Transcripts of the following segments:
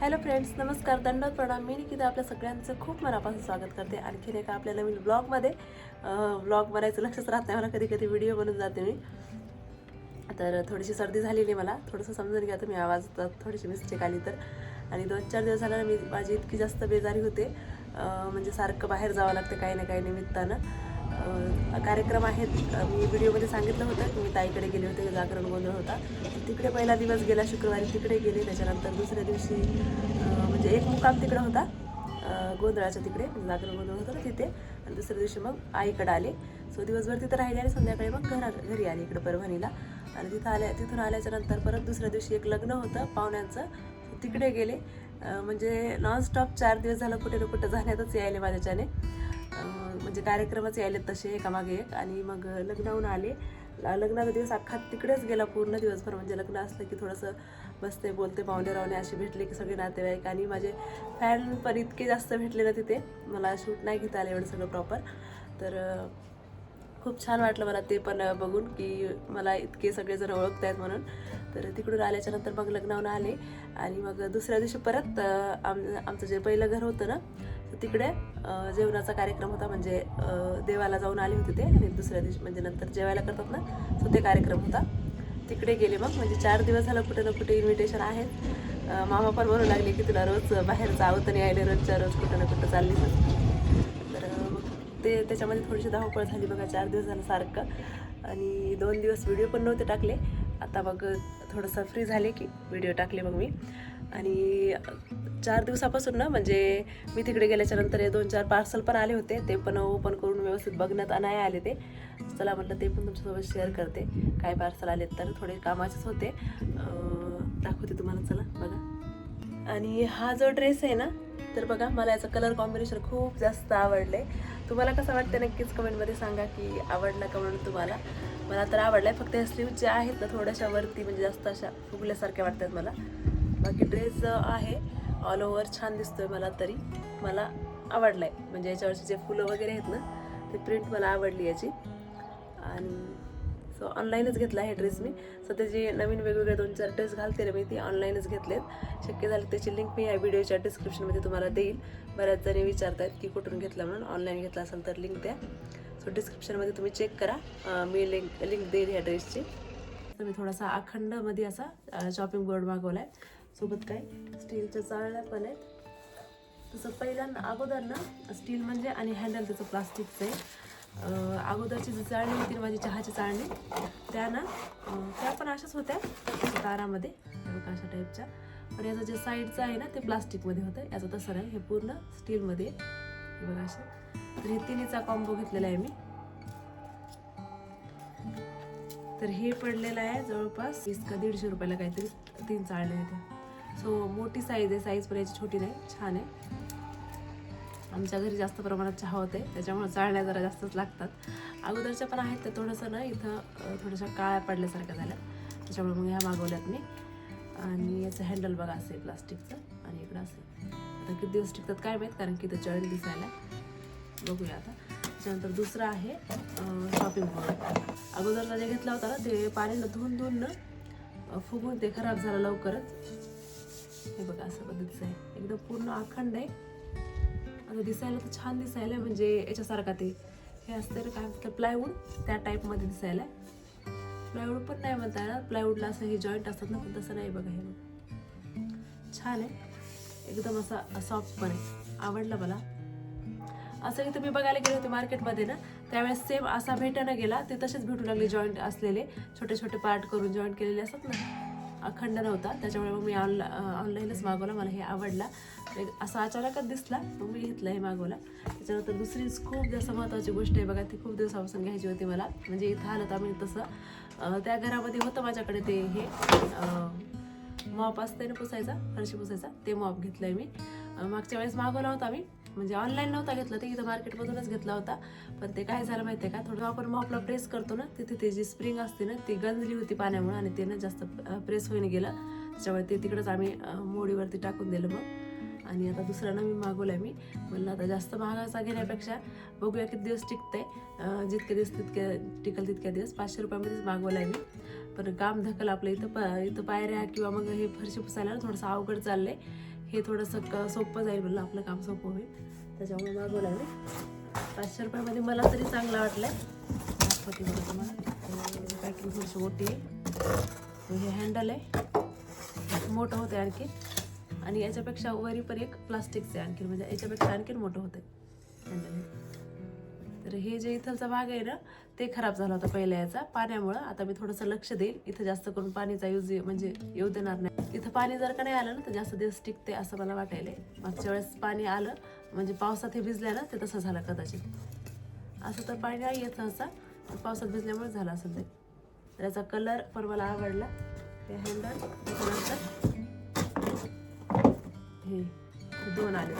Hello friends नमस्कार. दंडवत प्रणाम. मी निकिता आपल्या सगळ्यांचं खूप मनापासून स्वागत करते. आणखीन एका आपल्या नवीन ब्लॉगमध्ये ब्लॉग बनायचं लक्षच राहत नाही मला. कधी कधी व्हिडिओ बनवून जाते मी. तर थोडीशी सर्दी झालेली मला. थोडंसं समजून घ्या तुम्ही आवाज. थोडीशी मिस्टेक आली तर. आणि दोन चार दिवस झाल्यानं मी माझी इतकी जास्त बेजारी होते. म्हणजे सारखं बाहेर जावं लागतं काही ना काही निमित्तानं. कार्यक्रम आहेत. मी व्हिडिओमध्ये सांगितलं होतं की मी ताईकडे गेले होते जागरण गोंधळ होता. तिकडे पहिला दिवस गेला शुक्रवारी तिकडे गेले. त्याच्यानंतर दुसऱ्या दिवशी म्हणजे एक मुक्काम तिकडे होता. गोंधळाच्या तिकडे जागरण गोंधळ होतं ना तिथे. आणि दुसऱ्या दिवशी मग आईकडे आले. सो दिवसभर तिथं राहिले आणि संध्याकाळी मग घरा घरी आले इकडे परभणीला. आणि तिथं आल्या तिथून आल्याच्यानंतर परत दुसऱ्या दिवशी एक लग्न होतं पाहुण्यांचं. तिकडे गेले. म्हणजे नॉनस्टॉप चार दिवस झालं कुठे ना कुठं जाण्यातच यायले माझ्याच्याने. म्हणजे कार्यक्रमच यायले तसे एकामागे एक. आणि मग लग्नाहून आले. लग्नाचा दिवस अख्खा तिकडेच गेला पूर्ण दिवसभर. म्हणजे लग्न असलं की थोडंसं बसते बोलते पाहुणे रावणे असे भेटले की सगळे नातेवाईक. आणि माझे फॅन पण इतके जास्त भेटले ना तिथे. मला शूट नाही घेता आलं एवढं सगळं प्रॉपर तर खूप छान वाटलं मला ते पण बघून की मला इतके सगळेजण ओळखत आहेत म्हणून. तर तिकडून आल्याच्यानंतर मग लग्नावून आले. आणि मग दुसऱ्या दिवशी परत आम आमचं जे पहिलं घर होतं ना तिकडे जेवणाचा कार्यक्रम होता. म्हणजे देवाला जाऊन आले होते ते. आणि दुसऱ्या दिवशी म्हणजे नंतर जेवायला करतात ना सो ते कार्यक्रम होता. तिकडे गेले मग. म्हणजे चार दिवस झालं कुठे ना कुठे इन्व्हिटेशन आहे. मामा पण म्हणू लागले की तुला रोज बाहेर जावं तर यायले रोजच्या रोज कुठं ना कुठं चालली तर ते त्याच्यामध्ये थोडीशी धावपळ झाली बघा. चार दिवस झालं सारखं. आणि दोन दिवस व्हिडिओ पण नव्हते टाकले. आता मग थोडंसं फ्री झाले की व्हिडिओ टाकले मग मी. आणि चार दिवसापासून ना म्हणजे मी तिकडे गेल्याच्यानंतर हे दोन चार पार्सल पण आले होते. ते पण ओपन करून व्यवस्थित बघण्यात नाही आले ते. चला म्हटलं ते पण तुमच्यासोबत शेअर करते. काय पार्सल आलेत तर थोडे कामाचेच होते. दाखवते तुम्हाला चला बघा. आणि हा जो ड्रेस आहे ना तर बघा मला याचं कलर कॉम्बिनेशन खूप जास्त आवडले तुम्हाला कसं वाटतं नक्कीच कमेंटमध्ये सांगा की आवडला का म्हणून तुम्हाला. मला तर आवडलाय फक्त या स्लीव ज्या आहेत ना थोड्याशा वरती म्हणजे जास्त अशा फुगल्यासारख्या वाटतात मला. बाकी ड्रेस आहे. ऑल ओव्हर छान दिसतोय मला तरी. मला आवडलाय. म्हणजे याच्यावरचे जे फुलं वगैरे आहेत ना ते प्रिंट मला आवडली याची. आणि सो ऑनलाईनच घेतला आहे ड्रेस मी. सध्या जे नवीन वेगवेगळे दोन चार ड्रेस घालते ना मी ती ऑनलाईनच घेतलेत. शक्य झालं त्याची लिंक मी या व्हिडिओच्या डिस्क्रिप्शनमध्ये तुम्हाला देईल. बऱ्याच जणी विचारतात की कुठून घेतला म्हणून. ऑनलाईन घेतला असेल तर लिंक द्या. सो डिस्क्रिप्शनमध्ये तुम्ही चेक करा. मी लिंक लिंक देईल ह्या ड्रेसची तर मी थोडासा अखंडमध्ये असा शॉपिंग बोर्ड मागवला आहे सोबत काय? स्टीलच्या चाळण्या पण आहेत. तसं पहिल्यांदा अगोदर ना स्टील म्हणजे आणि हँडल त्याचं प्लास्टिकचं आहे. अगोदरची जी चाळणी होती ना माझी चहाची चाळणी त्या ना त्या पण अशाच होत्या दारामध्ये अशा टाईपच्या पण याचं जे साईडचं आहे ना ते प्लास्टिकमध्ये होतं. याचं तसं नाही हे पूर्ण स्टीलमध्ये हे बघा असं तर हे तिन्हीचा कॉम्बो घेतलेला आहे मी. तर हे पडलेलं आहे जवळपास वीस का दीडशे रुपयाला काहीतरी तीन चाळणे आहेत. सो मोठी साईज आहे. साईज पण याची छोटी नाही. छान आहे. आमच्या घरी जास्त प्रमाणात चहा होते त्याच्यामुळे चाळण्या जरा जास्तच लागतात. अगोदरच्या पण आहेत त्या थोडंसं ना इथं अं, थोड्याशा काळ्या पडल्यासारख्या झाल्या. त्याच्यामुळे मग ह्या मागवल्यात मी. आणि याचं हँडल बघा असेल प्लास्टिकचं आणि इकडं असेल आता किती दिवस टिकतात काय माहीत? कारण की इथं जॉईंट दिसायला. बघूया आता. त्याच्यानंतर दुसरं आहे शॉपिंग मॉल अगोदरचा जे घेतला होता ना ते पाण्यानं धुवून धुवून ना फुगून ते खराब झालं लवकरच. हे बघा असं पद्धतीचं आहे एकदम पूर्ण अखंड आहे. आता दिसायला तर छान दिसायला म्हणजे याच्यासारखा ते. हे असतं काय म्हणतात प्लायवूड त्या टाईपमध्ये दिसायला प्लायवूड पण नाही म्हणता येणार. प्लायवूडला असं हे जॉईंट असतात ना पण तसं नाही बघा हे छान आहे. एकदम असा सॉफ्ट पण आहे. आवडला मला. असं की मी बघायला गेले होते मार्केटमध्ये ना त्यावेळेस सेम असा भेटायला गेला. ते तसेच भेटू लागले जॉईंट असलेले. छोटे छोटे पार्ट करून जॉईंट केलेले असतात ना. अखंड नव्हता. त्याच्यामुळे मग मी ऑनला ऑनलाईनच मागवला. मला हे आवडला. एक असा अचानकच दिसला. मग मी घेतला हे मागवला. त्याच्यानंतर दुसरी खूप जास्त महत्त्वाची गोष्ट आहे बघा ती खूप दिवसापासून घ्यायची होती मला. म्हणजे इथं आलं तर आम्ही तसं त्या घरामध्ये होतं माझ्याकडे ते हे मॉप असते ना पुसायचा फरशी पुसायचा ते मॉप घेतलं आहे मी मागच्या वेळेस मागवला होता मी म्हणजे ऑनलाईन नव्हता घेतला ते इथं मार्केटमधूनच घेतला होता. पण ते काय झालं माहिती आहे का? थोडं आपण मॉपला प्रेस करतो ना तिथे ते जी स्प्रिंग असते ना ती गंजली होती पाण्यामुळे आणि ते ना जास्त प्रेस होईन गेलं. त्याच्यामुळे ते तिकडंच आम्ही मोडीवरती टाकून दिलं मग. आणि आता दुसरा नवीन मागवला मी. म्हणलं आता जास्त महागाचा घेण्यापेक्षा बघूया किती दिवस टिकतंय. जितके दिवस तितके टिकल तितक्या दिवस. पाचशे रुपयामध्येच मागवला आहे मी. पण काम धकल आपलं. इथं प इथं पायऱ्या किंवा मग हे फरशी पुसायला थोडंसं अवघड चाललं आहे हे थोडंसं क सोपं जाईल म्हणलं आपलं काम सोपं होईल. त्याच्यामुळे मागवलं आहे मी. पाचशे रुपयामध्ये मला तरी चांगलं वाटलं आहे दाखवते बघा तुम्हाला. पॅकिंग थोडीशी मोठी आहे. हे हँडल आहे. मोठं होतं आणखी. आणि याच्यापेक्षा वरी पण एक आहे आणखी म्हणजे याच्यापेक्षा आणखीन मोठं होतं हँडल तर हे जे इथलचा भाग आहे ना ते खराब झाला होता पहिल्या याचा. पाण्यामुळं आता मी थोडंसं लक्ष देईल. इथं जास्त करून पाणीचा यूज म्हणजे येऊ देणार नाही. इथं पाणी जर का नाही आलं ना तर जास्त दिवस टिकते असं मला वाटायला मागच्या वेळेस पाणी आलं म्हणजे पावसात हे भिजलं ना ते तसं झालं कदाचित. असं तर पाणी नाही येत असं पावसात भिजल्यामुळे झालं असं ते त्याचा कलर पण मला आवडला. हे हँडल त्याच्यानंतर हे हे दोन आले.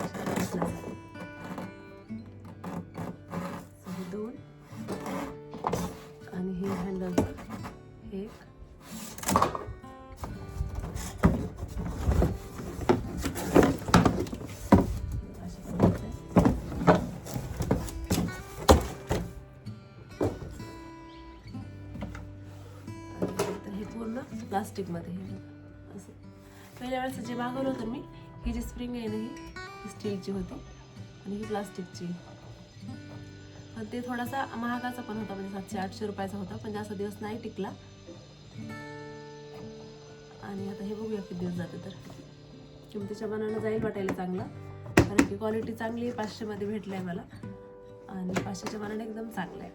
दोन. आणि हे हँडल एक. अशा हे पूर्ण प्लास्टिकमध्ये हे असं. पहिल्या वेळेस जे मागवलं होतं मी ही जी स्प्रिंग आहे ना ही ही स्टीलची होती. आणि ही प्लास्टिकची पण ते थोडासा महागाचा पण होता म्हणजे सातशे आठशे रुपयाचा होता पण जास्त दिवस नाही टिकला. आणि आता हे बघूया किती दिवस जाते तर. किमतीच्या मनानं जाईल वाटायला चांगलं कारण की क्वालिटी चांगली आहे पाचशेमध्ये भेटलं आहे मला. आणि पाचशेच्या मनाने एकदम चांगलं आहे.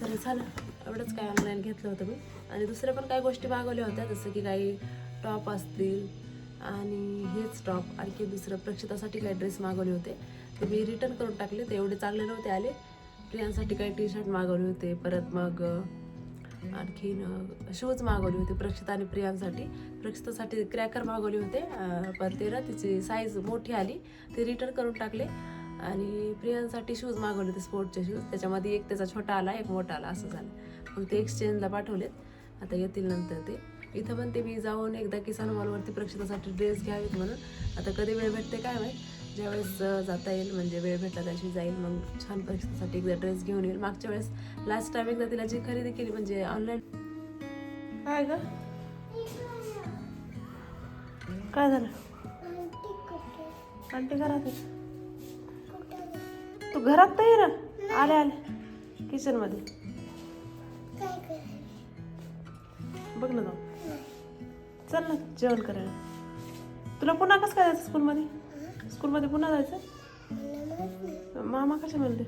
तर झालं एवढंच काय ऑनलाईन घेतलं होतं मी. आणि दुसऱ्या पण काही गोष्टी मागवल्या होत्या जसं की काही टॉप असतील आणि हेच टॉप आणखी दुसरं प्रक्षितासाठी काही ड्रेस मागवले होते. ते मी रिटर्न करून टाकले ते एवढे चांगले नव्हते आले. प्रियांसाठी काही टी शर्ट मागवले होते. परत मग आणखीन शूज मागवले होते प्रक्षिता आणि प्रियांसाठी. प्रक्षितासाठी क्रॅकर मागवले होते. पण ते ना तिची साईज मोठी आली. ते रिटर्न करून टाकले. आणि प्रियांसाठी शूज मागवले होते स्पोर्टचे शूज त्याच्यामध्ये एक त्याचा छोटा आला एक मोठा आला. असं झालं. मग ते एक्सचेंजला पाठवलेत. आता येतील नंतर ते. इथं पण ते मी जाऊन एकदा किसान मॉलवरती प्रक्षितासाठी ड्रेस घ्यावेत म्हणून. आता कधी वेळ भेटते काय माहीत? ज्यावेळेस जाता येईल म्हणजे वेळ भेटला त्याशी जाईल. मग छान प्रक्षितासाठी एकदा ड्रेस घेऊन येईल. मागच्या वेळेस लास्ट टाइम एकदा तिला जी खरेदी केली म्हणजे ऑनलाईन काय ग? काय झालं? आंटी घरात तू घरात तर ये ना. आले आले. किचनमध्ये. बघ ना जाऊ चल ना जेवण करायला. तुला पुन्हा कसं काय जायचं स्कूलमध्ये? स्कूलमध्ये पुन्हा जायचं? मामा कशा म्हणले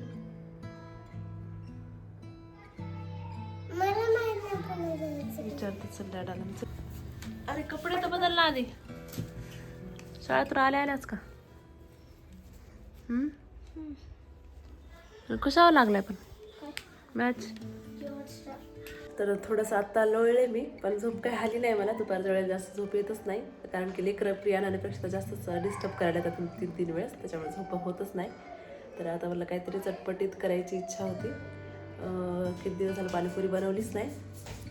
विचारते चल डॅडाला. अरे कपडे तर बदल ना आधी शाळेतून आल्या आल्याच का? हम्म? कशावर लागलाय पण? मॅच तर थोडंसं आत्ता लोळले मी पण झोप काही आली नाही मला. दुपारच्या वेळेला जास्त झोप येतच नाही. कारण की लेकरं प्रियान आणि प्रक्षिता जास्तच डिस्टर्ब करायला येतात तीन तीन वेळेस. त्याच्यामुळे झोप होतच नाही. तर आता मला काहीतरी चटपटीत करायची इच्छा होती. किती दिवस झालं पाणीपुरी बनवलीच नाही.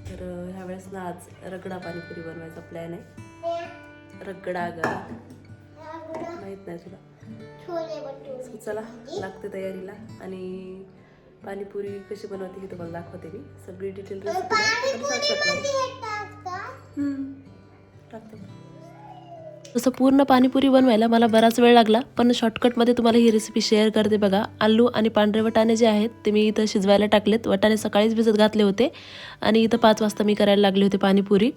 तर ह्या वेळेस ना आज रगडा पाणीपुरी बनवायचा प्लॅन आहे. रगडा ग. माहीत नाही तुला. चला लागते तयारीला. आणि पाणीपुरी कशी बनवते हे तुम्हाला दाखवते मी. सगळी डिटेल टाकते. तसं पूर्ण पाणीपुरी बनवायला मला बराच वेळ लागला पण शॉर्टकटमध्ये तुम्हाला ही रेसिपी शेअर करते बघा. आलू आणि पांढरे वटाणे जे आहेत ते मी इथं शिजवायला टाकलेत. वटाणे सकाळीच भिजत घातले होते आणि इथं पाच वाजता मी करायला लागले होते पाणीपुरी.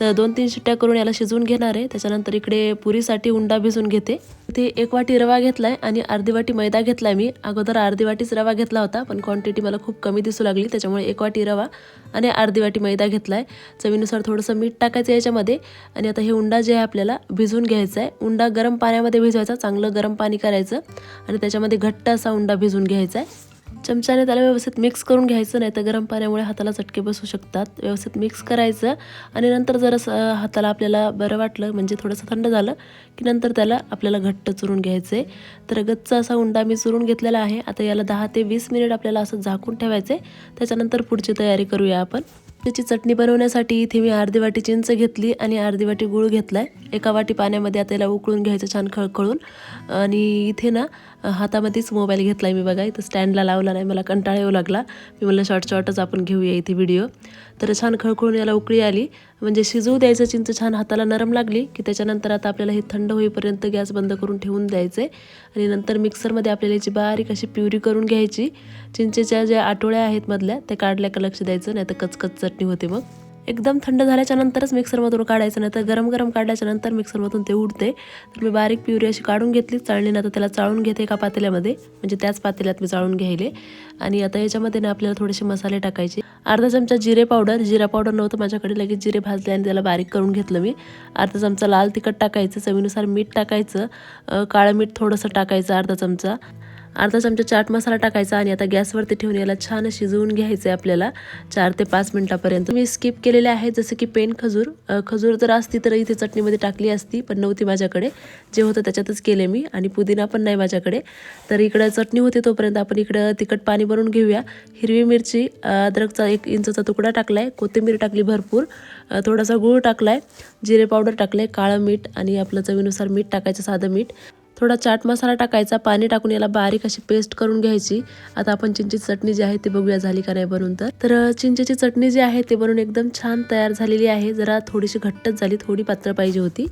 तर दोन तीन शिट्ट्या करून याला शिजवून घेणार आहे. त्याच्यानंतर इकडे पुरीसाठी उंडा भिजून घेते. ते एक वाटी रवा घेतलाय आणि अर्धी वाटी मैदा घेतलाय मी. अगोदर अर्धी वाटीच रवा घेतला होता पण क्वांटिटी मला खूप कमी दिसू लागली त्याच्यामुळे एक वाटी रवा आणि अर्धी वाटी मैदा घेतलाय. चवीनुसार थोडंसं मीठ टाकायचं याच्यामध्ये आणि आता हे उंडा जे आहे आपल्याला भिजवून घ्यायचा आहे उंडा गरम पाण्यामध्ये भिजवायचा चांगलं गरम पाणी करायचं आणि त्याच्यामध्ये घट्ट असा उंडा भिजून घ्यायचा आहे चमच्याने त्याला व्यवस्थित मिक्स करून घ्यायचं नाही तर गरम पाण्यामुळे हाताला चटके बसू शकतात. व्यवस्थित मिक्स करायचं आणि नंतर जर असं हाताला आपल्याला बरं वाटलं म्हणजे थोडंसं थंड झालं की नंतर त्याला आपल्याला घट्ट चुरून घ्यायचं आहे तर गच्चा असा उंडा मी चुरून घेतलेला आहे. आता याला दहा ते वीस मिनिट आपल्याला असं झाकून ठेवायचं आहे त्याच्यानंतर पुढची तयारी करूया आपण. त्याची चटणी बनवण्यासाठी इथे मी अर्धी वाटी चिंच घेतली आणि अर्धी वाटी गूळ घेतलाय. एका वाटी पाण्यामध्ये आता याला उकळून घ्यायचं छान खळखळून. आणि इथे ना हातामध्येच मोबाईल घेतलाय मी बघा. इथं स्टँडला लावला नाही मला कंटाळा येऊ लागला. मी म्हणलं शॉर्ट शॉर्टच आपण घेऊया इथे व्हिडिओ तर छान खळखळून याला उकळी आली. म्हणजे शिजवू द्यायचं चिंच छान हाताला नरम लागली की त्याच्यानंतर आता आपल्याला हे थंड होईपर्यंत गॅस बंद करून ठेवून द्यायचे. आणि नंतर मिक्सरमध्ये आपल्याला याची बारीक अशी प्युरी करून घ्यायची. चिंचेच्या ज्या आठवड्या आहेत मधल्या त्या काढल्या का लक्ष द्यायचं नाही तर कचकच चटणी होते मग. एकदम थंड झाल्याच्या नंतरच मिक्सरमधून काढायचं नाही तर गरम गरम काढल्याच्या नंतर मिक्सरमधून ते उडते. तर मी बारीक प्युरी अशी काढून घेतली चाळणीनं तर त्याला चाळून घेते एका पातेल्यामध्ये. म्हणजे त्याच पातेल्यात मी चाळून घ्यायले आणि आता याच्यामध्ये ना आपल्याला थोडेसे मसाले टाकायचे. अर्धा चमचा जिरे पावडर. जिरा पावडर नव्हतं माझ्याकडे लगेच जिरे भाजले आणि त्याला बारीक करून घेतलं मी. अर्धा चमचा लाल तिखट टाकायचं चवीनुसार मीठ टाकायचं. काळं मीठ थोडंसं टाकायचं अर्धा चमचा. अर्धा चमचा चाट मसाला टाकायचा आणि आता गॅसवरती ठेवून याला छान शिजवून घ्यायचं आहे आपल्याला चार ते पाच मिनिटापर्यंत. मी स्किप केलेले आहे जसं की पेन खजूर. खजूर जर असती तर इथे चटणीमध्ये टाकली असती पण नव्हती माझ्याकडे. जे होतं त्याच्यातच केले मी आणि पुदिना पण नाही माझ्याकडे. तर इकडं चटणी होती तोपर्यंत आपण इकडं तिखट पाणी बनवून घेऊया. हिरवी मिरची अद्रकचा एक इंचचा तुकडा टाकला आहे कोथिंबीर टाकली भरपूर. थोडासा गूळ टाकला आहे जिरे पावडर टाकलं आहे काळं मीठ आणि आपलं चवीनुसार मीठ टाकायचं साधं मीठ. थोडा चाट मसाला टाकायचा पाणी टाकून याला बारीक अशी पेस्ट करून घ्यायची. आता आपण चिंचेची चटणी जी आहे ती बघूया झाली का नाही बनवून तर. तर चिंचेची चटणी जी आहे ती बनवून एकदम छान तयार झालेली आहे. जरा थोडीशी घट्टच झाली थोडी पातळ पाहिजे होती.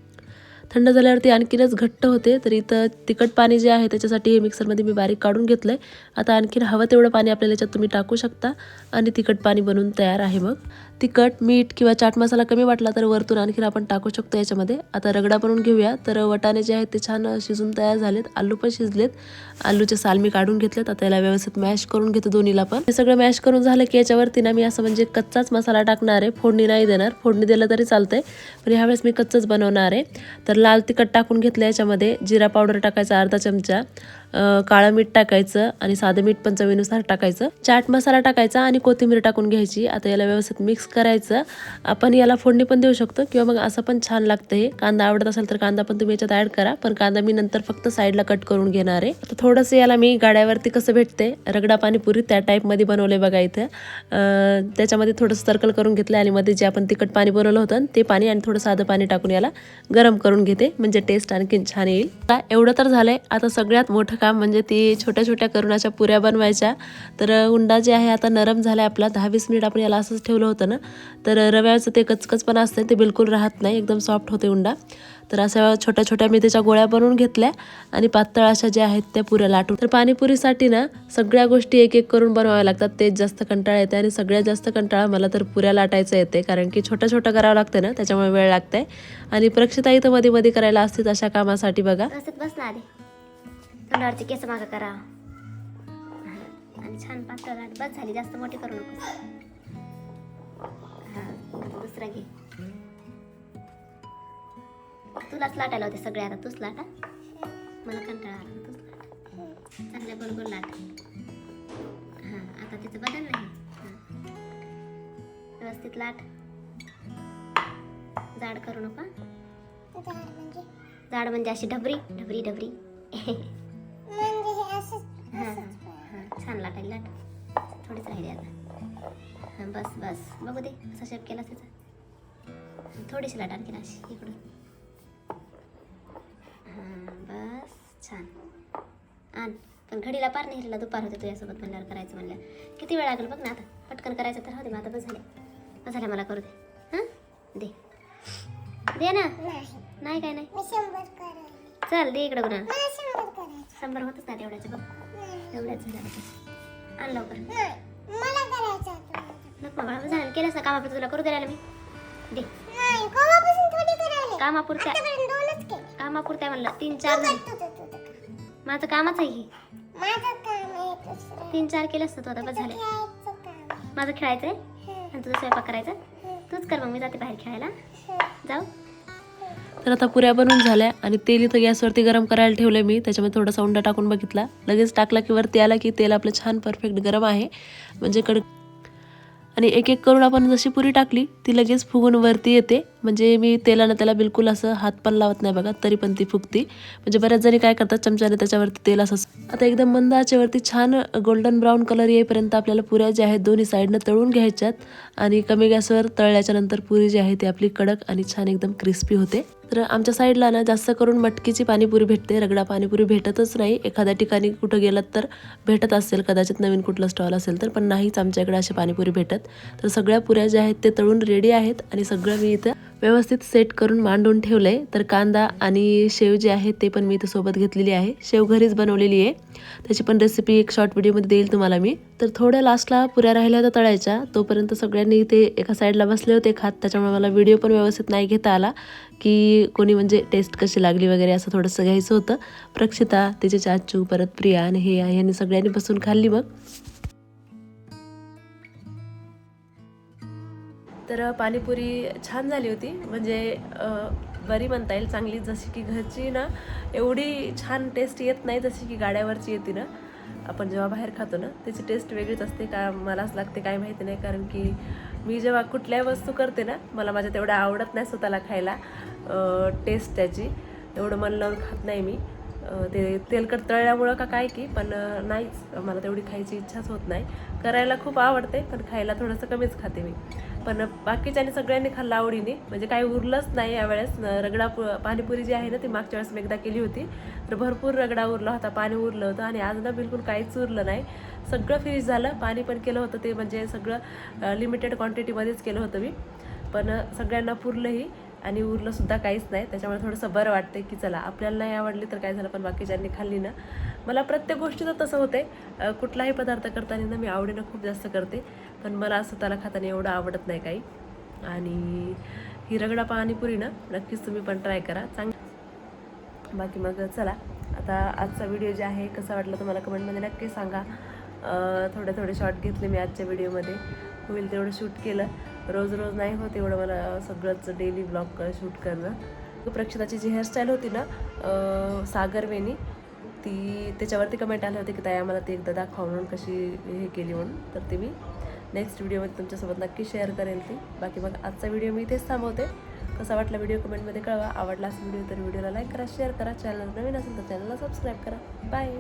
थंड झाल्यावरती आणखीनच घट्ट होते. तर इथं तिखट पाणी जे आहे त्याच्यासाठी हे मिक्सरमध्ये मी बारीक काढून घेतलं आहे आता आणखीन हवं तेवढं पाणी आपल्याला याच्यात तुम्ही टाकू शकता. आणि तिखट पाणी बनवून तयार आहे मग तिखट मीठ किंवा चाट मसाला कमी वाटला तर वरतून आणखीन आपण टाकू शकतो याच्यामध्ये. आता रगडा बनवून घेऊया. तर वटाणे जे आहेत ते छान शिजून तयार झालेत. आलू पण शिजलेत. आलूचे साल मी काढून घेतलेत. आता याला व्यवस्थित मॅश करून घेतो दोन्हीला पण. हे सगळं मॅश करून झालं की याच्यावरती ना मी असं म्हणजे कच्चाच मसाला टाकणार आहे. फोडणी नाही देणार. फोडणी दिलं तरी चालतंय. पण ह्यावेळेस मी कच्चंच बनवणार आहे. तर लाल तिखट टाकून घेतलं याच्यामध्ये. जिरा पावडर टाकायचा अर्धा चमचा. काळं मीठ टाकायचं आणि साधं मीठ पण चवीनुसार टाकायचं. चाट मसाला टाकायचा आणि कोथिंबीर टाकून घ्यायची. आता याला व्यवस्थित मिक्स करायचं. आपण याला फोडणी पण देऊ शकतो किंवा मग असं पण छान लागतं हे कांदा आवडत असेल तर कांदा पण तुम्ही याच्यात ॲड करा. पण कांदा मी नंतर फक्त साईडला कट करून घेणार आहे. आता थोडंसं याला मी गाड्यावरती कसं भेटते रगडा पाणीपुरी त्या टाईपमध्ये बनवले बघा इथं. त्याच्यामध्ये थोडंसं सर्कल करून घेतलं आणि मध्ये जे आपण तिखट पाणी बनवलं होतं ते पाणी आणि थोडं साधं पाणी टाकून याला गरम करून घेते. म्हणजे टेस्ट आणखीन छान येईल. एवढं तर झालंय. आता सगळ्यात मोठं काम म्हणजे ती छोट्या छोट्या करुणाच्या पुऱ्या बनवायच्या. तर उंडा जे आहे आता नरम झालाय आपला. दहा वीस मिनिट आपण याला असंच ठेवलं होतं ना. तर रव्याचं ते कचकच पण असतं ते बिलकुल राहत नाही. एकदम सॉफ्ट होते उंडा तर अशा छोट्या छोट्या मी त्याच्या गोळ्या बनवून घेतल्या आणि पातळ अशा ज्या आहेत त्या पुऱ्या लाटून. तर पाणीपुरीसाठी ना सगळ्या गोष्टी एक एक करून बनवाव्या लागतात. तेच जास्त कंटाळा येते आणि सगळ्यात जास्त कंटाळा मला तर पुऱ्या लाटायचं येते. कारण की छोटं छोटं करावं लागतं ना त्याच्यामुळे वेळ लागते. आणि प्रक्षिता तर मध्ये मध्ये करायला असतेच अशा कामासाठी बघा. व्यवस्थित केस मागं करा. आणि छान पातळ बस झाली जास्त मोठी करू नको दुसरा घे. तुलाच लाटायला होते सगळे आता तूच लाटा. मला कंटाळा आला तूच लाट. चांगल्या गोल गोल लाट. हां आता तिचं बदल नाही. हां. व्यवस्थित लाट. जाड करू नका जाड म्हणजे अशी ढबरी ढबरी ढबरी. हां हां हां. छान लाटायला लाट. थोडीच राहिली आता. हां बस बस. बघू दे असा शेप केला त्याचा थोडीशी लाट आणखी अशी इकडून. बस छान. आण पण घडीला पार नाही हिला दुपार होते तुझ्यासोबत म्हणल्यावर करायचं म्हणलं. किती वेळ लागेल बघ ना आता. पटकन करायचं तर हो दे मग आता बस झाले मला करू दे. हां? दे. दे ना. नाही काय नाही. चल दे इकडं गुन्हा शंभर होतच नाही तेवढ्याचं बघ. एवढ्याच झालं. आण लवकर. नको झालं. ना कामापुरतं तुला करू द्यायला मी. दे. कामापुरत्या कामापुरत्या म्हणलं. तीन चार माझं कामच आहे ही. तीन चार केलं असतं तू आता बस झाले. माझं खेळायचंय? आणि तुझा स्वयंपाक करायचा? तूच कर मग मी जाते बाहेर खेळायला. जाऊ. तर आता पुऱ्या बनवून झाल्या आणि तेल इथं गॅसवरती गरम करायला ठेवलं मी. त्याच्यामध्ये थोडासा उंडा टाकून बघितला. लगेच टाकला की वरती आला की तेल आपलं छान परफेक्ट गरम आहे. म्हणजे कडक. आणि एक एक करून आपण जशी पुरी टाकली ती लगेच फुगून वरती येते. म्हणजे मी तेलानं त्याला बिलकुल असं हात पण लावत नाही बघा तरी पण ती फुगती. म्हणजे बऱ्याच जणी काय करतात चमच्याने त्याच्यावरती तेल असं आता एकदम मंद आचेवरती छान गोल्डन ब्राऊन कलर येईपर्यंत आपल्याला पुऱ्या ज्या आहेत दोन्ही साईडनं तळून घ्यायच्यात. आणि कमी गॅसवर तळल्याच्या नंतर पुरी जी आहे ती आपली कडक आणि छान एकदम क्रिस्पी होते. तर आमच्या साईडला ना जास्त करून मटकीची पाणीपुरी भेटते. रगडा पाणीपुरी भेटतच नाही. एखाद्या ठिकाणी कुठं गेलात तर भेटत असेल कदाचित नवीन कुठलं स्टॉल असेल तर पण नाहीच आमच्या इकडे अशी पाणीपुरी भेटत. तर सगळ्या पुऱ्या ज्या आहेत ते तळून रेडी आहेत. आणि सगळं मी इथं व्यवस्थित सेट करून मांडून ठेवलं आहे तर कांदा आणि शेव जे आहे ते पण मी इथं सोबत घेतलेली आहे. शेव घरीच बनवलेली आहे. त्याची पण रेसिपी एक शॉर्ट व्हिडिओमध्ये देईल तुम्हाला मी. तर थोड्या लास्टला पुऱ्या राहिल्या होत्या तळायच्या. तोपर्यंत सगळ्यांनी ते एका साईडला बसले होते खात. त्याच्यामुळे मला व्हिडिओ पण व्यवस्थित नाही घेता आला. की कोणी म्हणजे टेस्ट कशी लागली वगैरे असं थोडंसं घ्यायचं होतं. प्रक्षिता तिचे चाचू परत प्रिया आणि हे यांनी सगळ्यांनी बसून खाल्ली मग. तर पाणीपुरी छान झाली होती. म्हणजे बरी म्हणता येईल चांगली. जशी की घरची ना एवढी छान टेस्ट येत नाही जशी की गाड्यावरची येते ना. आपण जेव्हा बाहेर खातो ना त्याची टेस्ट वेगळीच असते का मलाच लागते काय माहिती नाही. कारण की मी जेव्हा कुठल्याही वस्तू करते ना मला माझ्या तेवढ्या आवडत नाही स्वतःला खायला. टेस्ट त्याची. एवढं मन लावून खात नाही मी. ते तेलकट तळल्यामुळं का काय की पण नाहीच. मला तेवढी खायची इच्छाच होत नाही. करायला खूप आवडते पण खायला थोडंसं कमीच खाते मी. पण बाकीच्यानी सगळ्यांनी खाल्लं आवडीने. म्हणजे काही उरलंच नाही यावेळेस. रगडा पाणीपुरी जी आहे ना ती मागच्या वेळेस मी एकदा केली होती. तर भरपूर रगडा उरला होता पाणी उरलं होतं आणि आज ना बिलकुल काहीच उरलं नाही. सगळं फिनिश झालं. पाणी पण केलं होतं ते म्हणजे सगळं लिमिटेड क्वांटिटीमध्येच केलं होतं मी. पण सगळ्यांना पुरलंही आणि उरलंसुद्धा काहीच नाही. त्याच्यामुळे थोडंसं बरं वाटतं की चला आपल्याला नाही आवडली तर काय झालं पण बाकीच्यांनी खाल्ली ना. मला प्रत्येक गोष्टीचं तसं होते कुठलाही पदार्थ करताना ना मी आवडीनं खूप जास्त करते. पण मला असं त्याला खाताना एवढं आवडत नाही काही. आणि ही रगडा पाणीपुरी ना नक्कीच तुम्ही पण ट्राय करा. चांग बाकी मग चला. आता आजचा व्हिडिओ जे आहे कसा वाटला तुम्हाला कमेंटमध्ये नक्की सांगा. थोडे थोडे शॉर्ट घेतले मी आजच्या व्हिडिओमध्ये होईल तेवढं शूट केलं. रोज रोज नाही होत एवढं मला सगळंच डेली ब्लॉग शूट करणं. प्रक्षिताची जी हेअरस्टाईल होती ना सागरवेनी ती त्याच्यावरती कमेंट आले होते की ताई आम्हाला ती एकदा दाखवा म्हणून कशी हे केली म्हणून. तर ती मी नेक्स्ट व्हिडिओमध्ये तुमच्यासोबत नक्की शेअर करेल ती. बाकी मग आजचा व्हिडिओ मी इथेच थांबवते. कसा वाटला व्हिडिओ कमेंटमध्ये कळवा. आवडला असेल व्हिडिओ तर व्हिडिओला लाईक करा शेअर करा. चॅनल नवीन असेल तर चॅनलला सबस्क्राईब करा. बाय